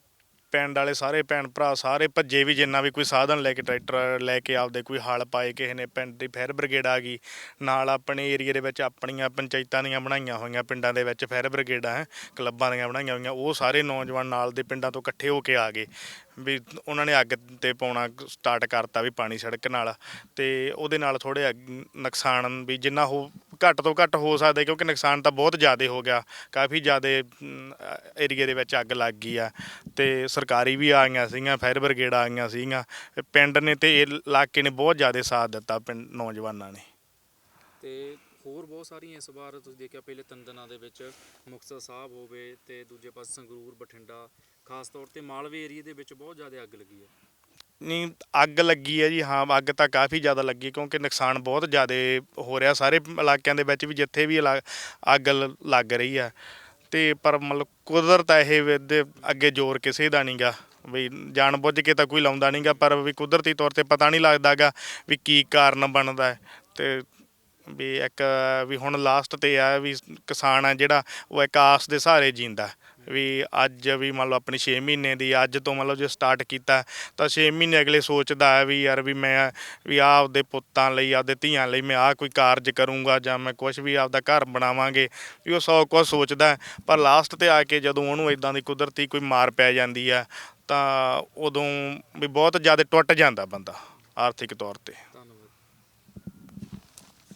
ਪਿੰਡ ਵਾਲੇ ਸਾਰੇ ਭੈਣ ਭਰਾ ਸਾਰੇ ਭੱਜੇ ਵੀ ਜਿੰਨਾ ਵੀ ਕੋਈ ਸਾਧਨ ਲੈ ਕੇ ਟਰੈਕਟਰ ਲੈ ਕੇ ਆਪਦੇ ਕੋਈ ਹਲ ਪਾਏ, ਕਿਸੇ ਨੇ ਪਿੰਡ ਦੀ ਫਾਇਰ ਬ੍ਰਿਗੇਡ ਆ ਗਈ, ਨਾਲ ਆਪਣੇ ਏਰੀਏ ਦੇ ਵਿੱਚ ਆਪਣੀਆਂ ਪੰਚਾਇਤਾਂ ਦੀਆਂ ਬਣਾਈਆਂ ਹੋਈਆਂ ਪਿੰਡਾਂ ਦੇ ਵਿੱਚ ਫਾਇਰ ਬ੍ਰਿਗੇਡਾਂ ਹੈ, ਕਲੱਬਾਂ ਦੀਆਂ ਬਣਾਈਆਂ ਹੋਈਆਂ, ਉਹ ਸਾਰੇ ਨੌਜਵਾਨ ਨਾਲ ਦੇ ਪਿੰਡਾਂ ਤੋਂ ਇਕੱਠੇ ਹੋ ਕੇ ਆ ਗਏ। ਵੀ ਉਹਨਾਂ ਨੇ ਅੱਗ ਤੇ ਪਾਉਣਾ ਸਟਾਰਟ ਕਰਤਾ ਵੀ ਪਾਣੀ ਸੜਕ ਨਾਲ। ਤੇ ਉਹਦੇ ਨਾਲ ਥੋੜੇ ਨੁਕਸਾਨ ਵੀ ਜਿੰਨਾ ਹੋ, ਘੱਟ ਤੋਂ ਘੱਟ ਹੋ ਸਕਦਾ, ਕਿਉਂਕਿ ਨੁਕਸਾਨ ਤਾਂ ਬਹੁਤ ਜ਼ਿਆਦਾ ਹੋ ਗਿਆ। ਕਾਫੀ ਜ਼ਿਆਦਾ ਏਰੀਏ ਦੇ ਵਿੱਚ ਅੱਗ ਲੱਗ ਗਈ ਆ। ਤੇ ਸਰਕਾਰੀ ਵੀ ਆ ਗਈਆਂ ਸੀਗੀਆਂ, ਫਾਇਰ ਬ੍ਰਿਗੇਡ ਆ ਗਈਆਂ ਸੀਗੀਆਂ। ਪਿੰਡ ਨੇ ਤੇ ਇਹ ਇਲਾਕੇ ਨੇ ਬਹੁਤ ਜ਼ਿਆਦਾ ਸਾਥ ਦਿੱਤਾ ਪਿੰਡ, ਨੌਜਵਾਨਾਂ ਨੇ। ਤੇ ਹੋਰ ਬਹੁਤ ਸਾਰੀਆਂ ਇਸ ਵਾਰ ਤੁਸੀਂ ਦੇਖਿਆ, ਪਹਿਲੇ ਤਿੰਨ ਦਿਨਾਂ ਦੇ ਵਿੱਚ ਮੁਕਤਸਰ ਸਾਹਿਬ ਹੋਵੇ ਤੇ ਦੂਜੇ ਪਾਸੇ ਸੰਗਰੂਰ, ਬਠਿੰਡਾ ਖਾਸ ਤੌਰ ਤੇ ਮਾਲਵੇ ਏਰੀਏ ਦੇ ਵਿੱਚ ਬਹੁਤ ਜ਼ਿਆਦਾ ਅੱਗ ਲੱਗੀ ਹੈ। ਨਹੀਂ, ਅੱਗ ਲੱਗੀ ਹੈ ਜੀ, ਹਾਂ, ਅੱਗ ਤਾਂ ਕਾਫੀ ਜ਼ਿਆਦਾ ਲੱਗੀ ਕਿਉਂਕਿ ਨੁਕਸਾਨ ਬਹੁਤ ਜ਼ਿਆਦਾ ਹੋ ਰਿਹਾ ਸਾਰੇ ਇਲਾਕਿਆਂ ਦੇ ਵਿੱਚ ਵੀ, ਜਿੱਥੇ ਵੀ ਇਲਾ- ਅੱਗ ਲ- ਲੱਗ ਰਹੀ ਆ ਤੇ ਪਰ ਮਤਲਬ ਕੁਦਰਤ ਆ ਇਹ ਵੀ ਇਹਦੇ ਅੱਗੇ ਜ਼ੋਰ ਕਿਸੇ ਦਾ ਨਹੀਂਗਾ ਵੀ ਜਾਣ ਬੁੱਝ ਕੇ ਤਾਂ ਕੋਈ ਲਾਉਂਦਾ ਨਹੀਂਗਾ ਪਰ ਵੀ ਕੁਦਰਤੀ ਤੌਰ ਤੇ ਪਤਾ ਨਹੀਂ ਲੱਗਦਾਗਾ ਵੀ ਕੀ ਕਾਰਨ ਬਣਦਾ ਹੈ। ਤੇ ਵੀ ਇੱਕ, ਵੀ ਹੁਣ ਲਾਸਟ ਤੇ ਆ ਵੀ ਕਿਸਾਨ ਆ ਜਿਹੜਾ, ਉਹ ਇੱਕ ਆਸ ਦੇ ਸਹਾਰੇ ਜੀਂਦਾ। ਵੀ ਅੱਜ ਵੀ ਮੰਨ ਲਓ ਆਪਣੀ 6 ਮਹੀਨੇ ਦੀ ਅੱਜ ਤੋਂ ਮਤਲਬ ਜੇ ਸਟਾਰਟ ਕੀਤਾ ਤਾਂ 6 ਮਹੀਨੇ ਅਗਲੇ ਸੋਚਦਾ ਹੈ ਵੀ ਯਾਰ ਵੀ ਮੈਂ ਵੀ ਆਹ ਆਪਦੇ ਪੁੱਤਾਂ ਲਈ, ਆਪਦੇ ਧੀਆਂ ਲਈ ਮੈਂ ਆਹ ਕੋਈ ਕਾਰਜ ਕਰੂੰਗਾ ਜਾਂ ਮੈਂ ਕੁਝ ਵੀ ਆਪਦਾ ਘਰ ਬਣਾਵਾਂਗੇ, ਵੀ ਉਹ ਸੌ ਕੁਝ ਸੋਚਦਾ ਪਰ ਲਾਸਟ ਤੇ ਆ ਕੇ ਜਦੋਂ ਉਹਨੂੰ ਇਦਾਂ ਦੀ ਕੁਦਰਤੀ ਕੋਈ ਮਾਰ ਪੈ ਜਾਂਦੀ ਆ ਤਾਂ ਉਦੋਂ ਵੀ ਬਹੁਤ ਜ਼ਿਆਦਾ ਟੁੱਟ ਜਾਂਦਾ ਬੰਦਾ ਆਰਥਿਕ ਤੌਰ ਤੇ।